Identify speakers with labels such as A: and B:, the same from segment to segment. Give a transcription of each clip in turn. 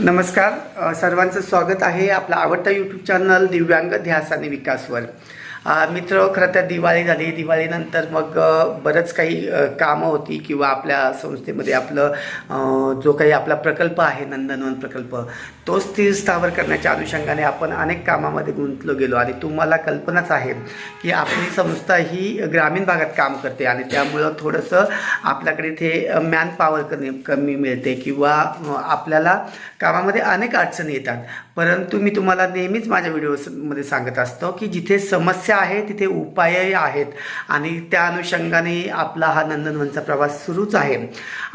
A: नमस्कार सर्वांचं स्वागत आहे आपला आवडता यूट्यूब चॅनल दिव्यांग ध्यास आणि विकासवर. मित्र खरं तर दिवाळी झाली. दिवाळीनंतर मग बरंच काही कामं होती किंवा आपल्या संस्थेमध्ये आपलं जो काही आपला प्रकल्प आहे नंदनवन प्रकल्प तो स्थिर स्थावर करण्याच्या अनुषंगाने आपण अनेक कामामध्ये गुंतलो गेलो. आणि तुम्हाला कल्पनाच आहे की आपली संस्था ही ग्रामीण भागात काम करते आणि त्यामुळं थोडंसं आपल्याकडे इथे मॅन पॉवर कमी कमी मिळते किंवा आपल्याला कामामध्ये अनेक अडचणी येतात. परंतु मी तुम्हाला नेहमीच माझ्या व्हिडिओमध्ये सांगत असतो की जिथे समस्या आहे तिथे उपायही आहेत. आणि त्या अनुषंगाने आपला हा नंदनवनचा प्रवास सुरूच आहे.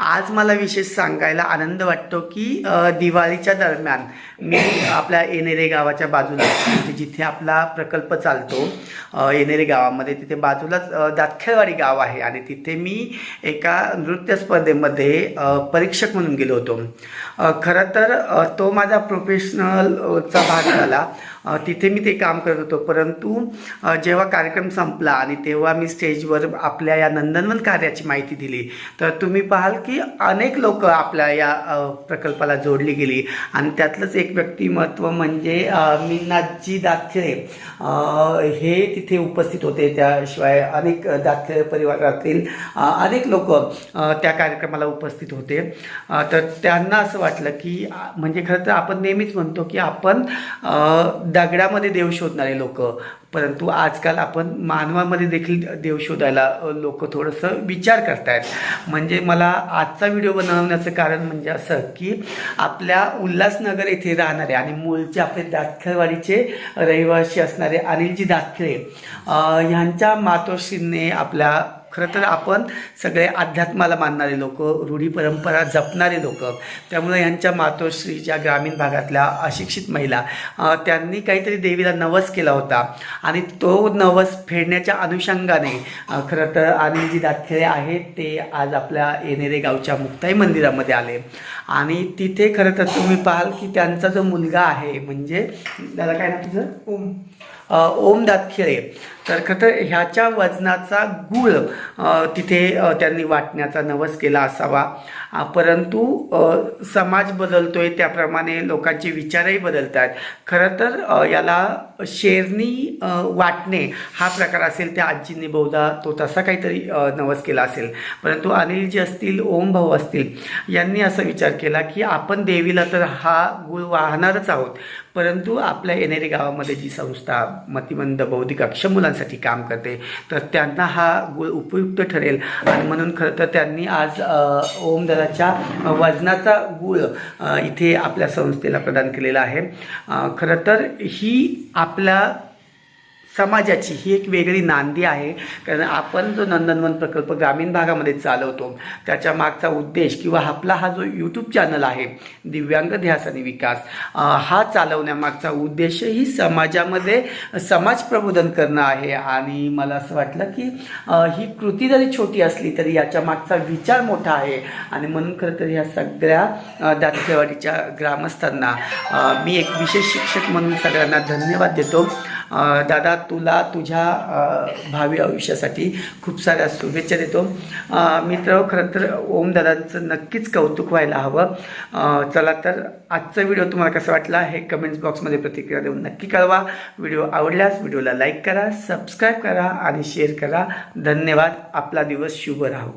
A: आज मला विशेष सांगायला आनंद वाटतो की दिवाळीच्या दरम्यान मी आपल्या एनेरे गावाच्या बाजूला म्हणजे जिथे आपला प्रकल्प चालतो येनेरे गावामध्ये तिथे बाजूलाच दातखेळवाडी गाव आहे. आणि तिथे मी एका नृत्य स्पर्धेमध्ये परीक्षक म्हणून गेलो होतो. खरं तर तो माझा प्रोफेशनलचा भाग झाला. तिथे मी ते काम करत होतो. परंतु जेव्हा कार्यक्रम संपला आणि तेव्हा मी स्टेजवर आपल्या या नंदनवन कार्याची माहिती दिली तर तुम्ही पाहाल की अनेक लोक आपल्या या प्रकल्पाला जोडली गेली. आणि त्यातलंच एक व्यक्तिमत्व म्हणजे मीनाजी दातखिळे हे तिथे उपस्थित होते. त्याशिवाय अनेक दातखिळे परिवारातील अनेक लोक त्या कार्यक्रमाला उपस्थित होते. तर त्यांना असं वाटलं की म्हणजे खरं तर आपण नेहमीच म्हणतो की आपण दगडामध्ये देव शोधणारे लोक. परंतु आजकाल आपण मानवामध्ये देखील देव शोधायला लोक थोडंसं विचार करतायत. म्हणजे मला आजचा व्हिडिओ बनवण्याचं कारण म्हणजे असं की आपल्या उल्हासनगर येथे राहणारे आणि मूळचे आपले दातखेळवाडीचे रहिवासी असणारे अनिलजी दातखेळे ह्यांच्या मातोश्रीने आपल्या खरं तर आपण सगळे अध्यात्माला मानणारे लोक रूढी परंपरा जपणारे लोक त्यामुळे यांच्या मातोश्रीच्या ग्रामीण भागातल्या अशिक्षित महिला त्यांनी काहीतरी देवीला नवस केला होता. आणि तो नवस फेडण्याच्या अनुषंगाने खरं तर अनिलजी दातखेळे आहेत ते आज आपल्या येणेरे गावच्या मुक्ताई मंदिरामध्ये आले. आणि तिथे खरं तर तुम्ही पाहाल की त्यांचा जो मुलगा आहे म्हणजे त्याला काय ना तुझं? ओम. ओम दातखिळे. तर खरं तर ह्याच्या वजनाचा गुळ तिथे त्यांनी वाटण्याचा नवस केला असावा. परंतु समाज बदलतो आहे त्याप्रमाणे लोकांचे विचारही बदलत आहेत खरं तर याला शेरणी वाटणे हा प्रकार असेल त्या आजींनी बहुधा तो तसा काहीतरी नवस केला असेल. परंतु अनिल जी असतील ओम भाऊ असतील यांनी असा विचार केला की आपण देवीला तर हा गुळ वाहणारच आहोत. परंतु आपल्या येणेरे गावामध्ये जी संस्था मतिमंद बौद्धिक अक्षम लोकांसाठी काम करते. तर त्यांना हा गुळ उपयुक्त ठरेल. आणि म्हणून खरं तर त्यांनी आज ओम दराच्या वजनाचा गुळ इथे आपल्या संस्थेला प्रदान केलेला आहे. खरं तर ही आपल्या समाजाची ही एक वेगळी नांदी आहे. कारण आपण जो नंदनवन प्रकल्प ग्रामीण भागामध्ये चालवतो त्याच्या मागचा उद्देश किंवा आपला हा जो यूट्यूब चॅनल आहे दिव्यांग ध्यास आणि विकास हा चालवण्यामागचा उद्देश ही समाजामध्ये समाज प्रबोधन करणं आहे. आणि मला असं वाटलं की ही कृती जरी छोटी असली तरी याच्या मागचा विचार मोठा आहे. आणि म्हणून खरं तर ह्या सगळ्या दातेवाडीच्या ग्रामस्थांना मी एक विशेष शिक्षक म्हणून सगळ्यांना धन्यवाद देतो. दादा तुला तुझ्या भावी आयुष्यासाठी खूप साऱ्या शुभेच्छा देतो. मित्र खरं तर ओमदादांचं नक्कीच कौतुक व्हायला हवं. चला तर आजचा व्हिडिओ तुम्हाला कसा वाटला हे कमेंट्स बॉक्समध्ये प्रतिक्रिया देऊन नक्की कळवा. व्हिडिओ आवडल्यास व्हिडिओला लाईक करा सबस्क्राईब करा आणि शेअर करा. धन्यवाद. आपला दिवस शुभ राहो.